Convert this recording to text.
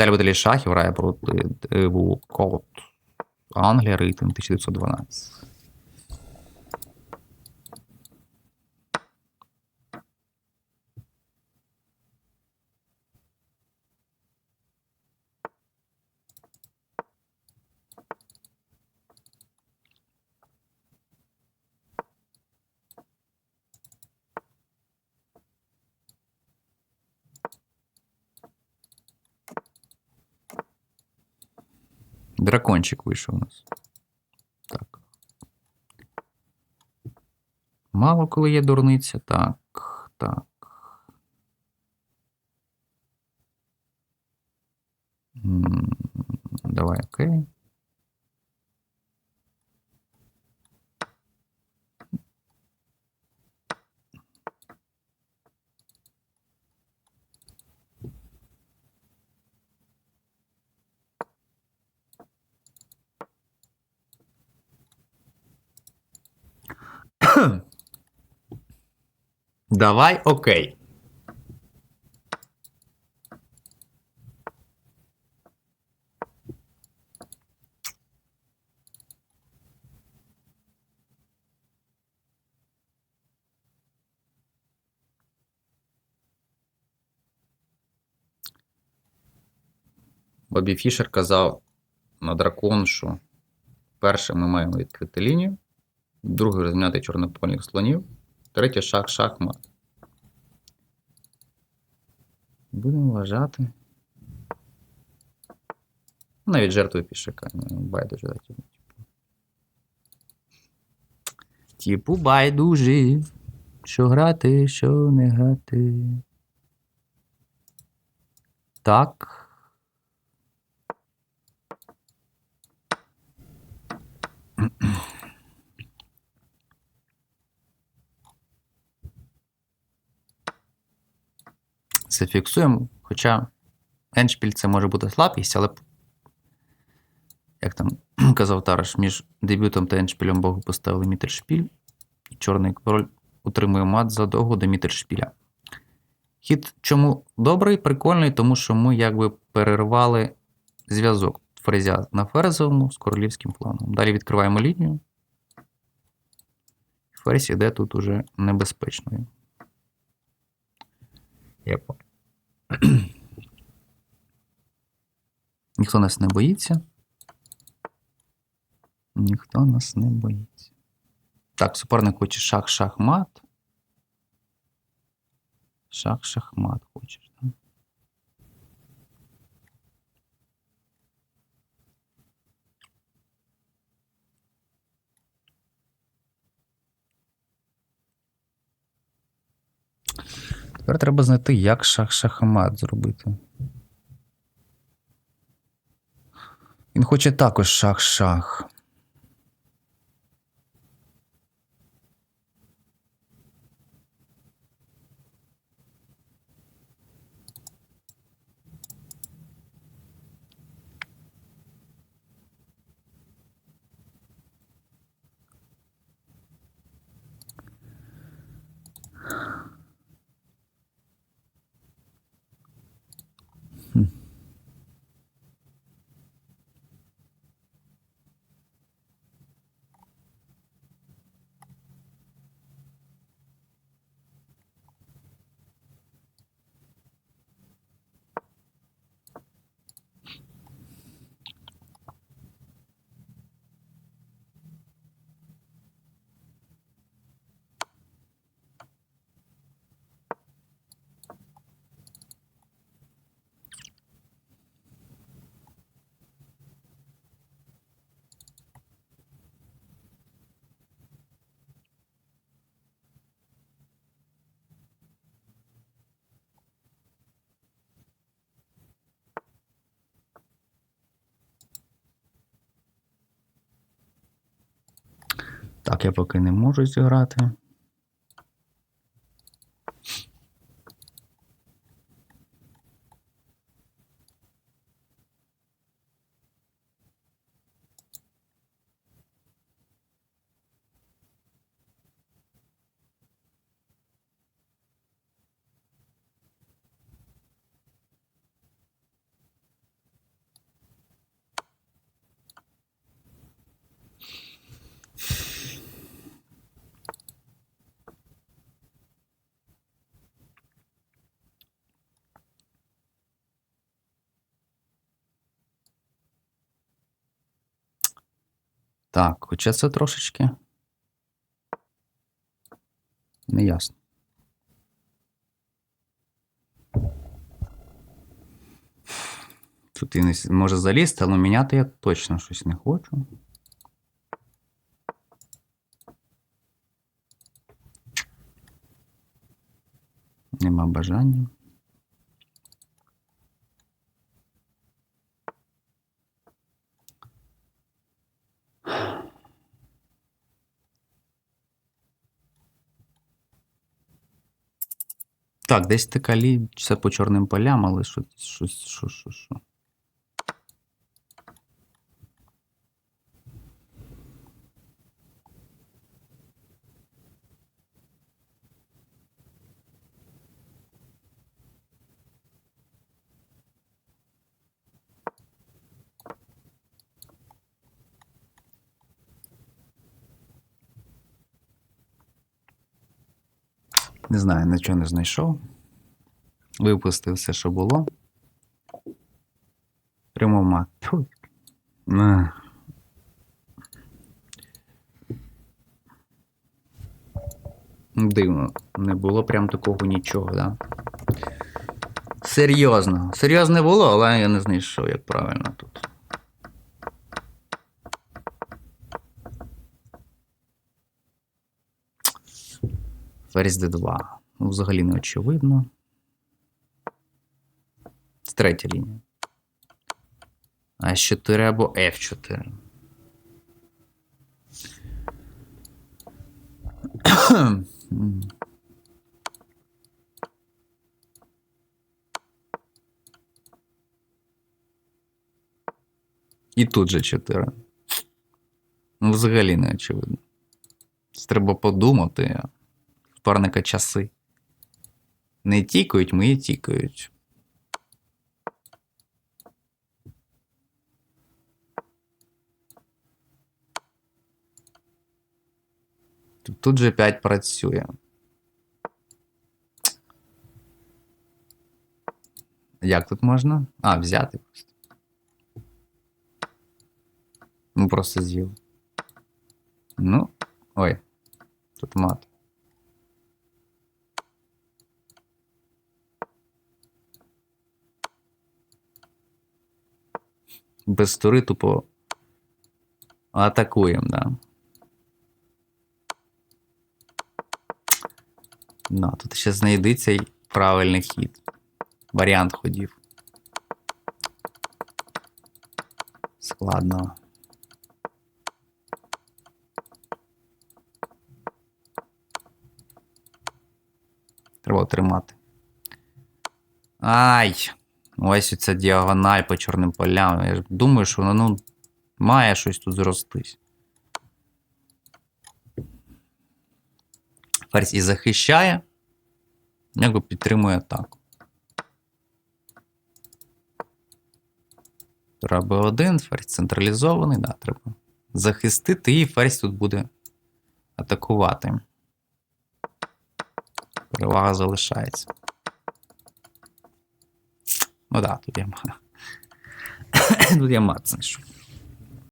Телебателі шахів грає проти Диву Кот. Англія, рейтинг 1912. Дракончик вийшов у нас. Так. Мало коли є дурниця. Так, так. Давай, окей. Давай, окей. Бобі Фішер казав на дракон, що перше ми маємо відкрити лінію, друге розміняти чорнопольних слонів, третє шах шахмат. Будемо вважати. Навіть жертвою пішака. ну, Байдуже. да, типу. Типу байдужі. Що грати, що не грати. Так. Зафіксуємо. Хоча еншпіль це може бути слабкість, але як там казав Тараш, між дебютом та еншпілем Богу поставили мітершпіль. І чорний король отримує мат задовго до мітершпіля. Хід чому добрий, прикольний, тому що ми якби перервали зв'язок фрезя на ферзовому з королівським планом. Далі відкриваємо лінію. Ферзь іде тут уже небезпечною. Я понял. Ніхто нас не боїться. Ніхто нас не боїться. Так, суперник хоче шах-шахмат. Шах-шахмат хочеш, так? Тепер треба знайти, як шах-шахмат зробити. Він хоче також шах-шах. Так, я поки не можу зіграти. Так, хоча це трошечки. Неясно. Тут він із- може залізти, але міняти я точно щось не хочу. Нема бажання. Так, десь така лі... Це по чорним полям, але щось, щось, що, що, що. Не знаю, нічого не знайшов. Випустив все, що було. Прямо мат. На. Дивно, не було прям такого нічого, да? Серйозно. Серйозно було, але я не знайшов, як правильно тут. Ферзь d2. Ну, взагалі не очевидно. Це третя лінія. А4 або F4. І тут же 4. Ну, взагалі не очевидно. Це Треба подумати. В парника часи. Не тікають, мої тікають. Тут, тут же 5 працює. Як тут можна? А, взяти просто. Ну, просто з'їв. Ну, ой, тут мат. Без тури тупо атакуємо, да. Ну, тут ще знайдеться й правильний хід. Варіант ходів. Складно. Треба тримати. Ай! Ось оця діагональ по чорним полям. Я думаю, що воно ну, має щось тут зростись. Ферзь і захищає, якби підтримує атаку. Тура Б1, ферзь централізований, да, треба захистити, і ферзь тут буде атакувати. Перевага залишається. Ну так, да, тут я мат. тут я мат знайшов.